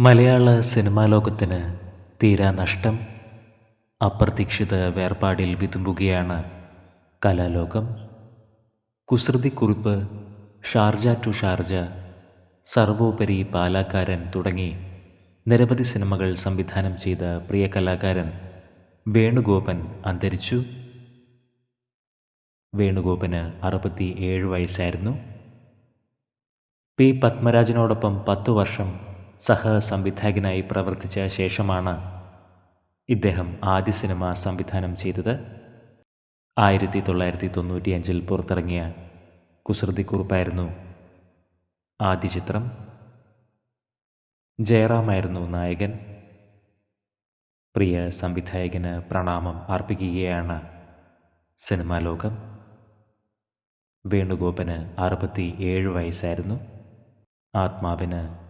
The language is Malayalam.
മലയാള സിനിമാ ലോകത്തിന് തീരാ നഷ്ടം അപ്രതീക്ഷിത വേർപാടിൽ വിതുമ്പുകയാണ് കലാലോകം. കുസൃതിക്കുറിപ്പ് ഷാർജ ടു ഷാർജ സർവോപരി പാലാക്കാരൻ തുടങ്ങി നിരവധി സിനിമകൾ സംവിധാനം ചെയ്ത പ്രിയ കലാകാരൻ വേണുഗോപൻ അന്തരിച്ചു. വേണുഗോപന് അറുപത്തി ഏഴ് വയസ്സായിരുന്നു. പി പത്മരാജനോടൊപ്പം പത്തു വർഷം സഹ സംവിധായകനായി പ്രവർത്തിച്ച ശേഷമാണ് ഇദ്ദേഹം ആദ്യ സിനിമ സംവിധാനം ചെയ്തത്. ആയിരത്തി തൊള്ളായിരത്തി തൊണ്ണൂറ്റിയഞ്ചിൽ പുറത്തിറങ്ങിയ കുസൃതിക്കുറിപ്പായിരുന്നു ആദ്യ ചിത്രം. ജയറാമായിരുന്നു നായകൻ. പ്രിയ സംവിധായകന് പ്രണാമം അർപ്പിക്കുകയാണ് സിനിമാ ലോകം. വേണുഗോപന് അറുപത്തി ഏഴ് വയസ്സായിരുന്നു. ആത്മാവിന്